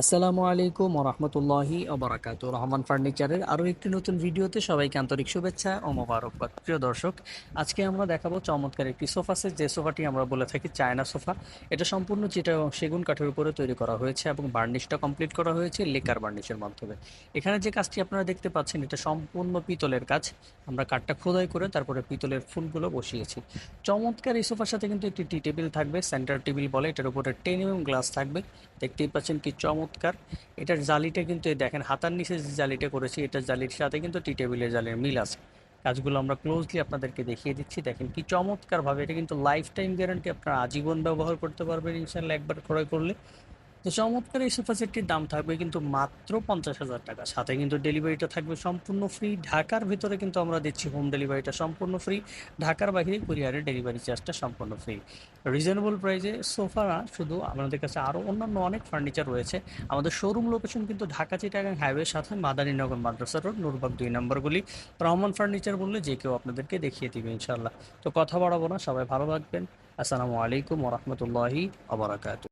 আসসালামু আলাইকুম রহমতুল্লাহি অবরাকাত রহমান ফার্নিচারের আরও একটি নতুন ভিডিওতে সবাইকে আন্তরিক শুভেচ্ছা ও মোবারকবাদ। প্রিয় দর্শক, আজকে আমরা দেখাবো চমৎকার একটি সোফা সেট। যে সোফাটি আমরা বলে থাকি চায়না সোফা। এটা সম্পূর্ণ এবং সেগুন কাঠের উপরে তৈরি করা হয়েছে এবং বার্নিশটা কমপ্লিট করা হয়েছে লেকার বার্নিশের মাধ্যমে। এখানে যে কাজটি আপনারা দেখতে পাচ্ছেন, এটা সম্পূর্ণ পিতলের কাজ। আমরা কাঠটা খোদাই করে তারপরে পিতলের ফুলগুলো বসিয়েছি। চমৎকার এই সোফার সাথে কিন্তু একটি টি টেবিল থাকবে, সেন্টার টেবিল বলে। এটার উপরে এম গ্লাস থাকবে। দেখতেই পাচ্ছেন কি চমৎকার এটার জালিটা কিন্তু দেখেন, হাতার নিচে যে জালিটা করেছি, এটার জালির সাথে কিন্তু টি টেবিলের জালের মিল আছে। কাজগুলো আমরা ক্লোজলি আপনাদেরকে দেখিয়ে দিচ্ছি। দেখেন কি চমৎকারভাবে, এটা কিন্তু লাইফ টাইম গ্যারান্টি আপনারা আজীবন ব্যবহার করতে পারবেন ইনশাল্লাহ একবার ক্রয় করলে। তো চমৎকার এই সোফা সেটটির দাম থাকবে কিন্তু মাত্র পঞ্চাশ হাজার টাকা। সাথে কিন্তু ডেলিভারিটা থাকবে সম্পূর্ণ ফ্রি। ঢাকার ভিতরে কিন্তু আমরা দিচ্ছি হোম ডেলিভারিটা সম্পূর্ণ ফ্রি। ঢাকার বাইরে কুরিয়ারের ডেলিভারি চার্জটা সম্পূর্ণ ফ্রি। রিজনেবল প্রাইসে সোফা না শুধু আমাদের কাছে আরও অন্যান্য অনেক ফার্নিচার রয়েছে। আমাদের শোরুম লোকেশন কিন্তু ঢাকা চিটাগাং হাইওয়ের সাথে মাদারীনগর মাদ্রাসা রোড, নুরবাগ দুই নম্বরগুলি রহমান ফার্নিচার বললে যে কেউ আপনাদেরকে দেখিয়ে দিবে ইনশাল্লাহ তো কথা বাড়াবো না, সবাই ভালো থাকবেন। আসসালামু আলাইকুম ওরহমতুল্লাহি আবরাকাত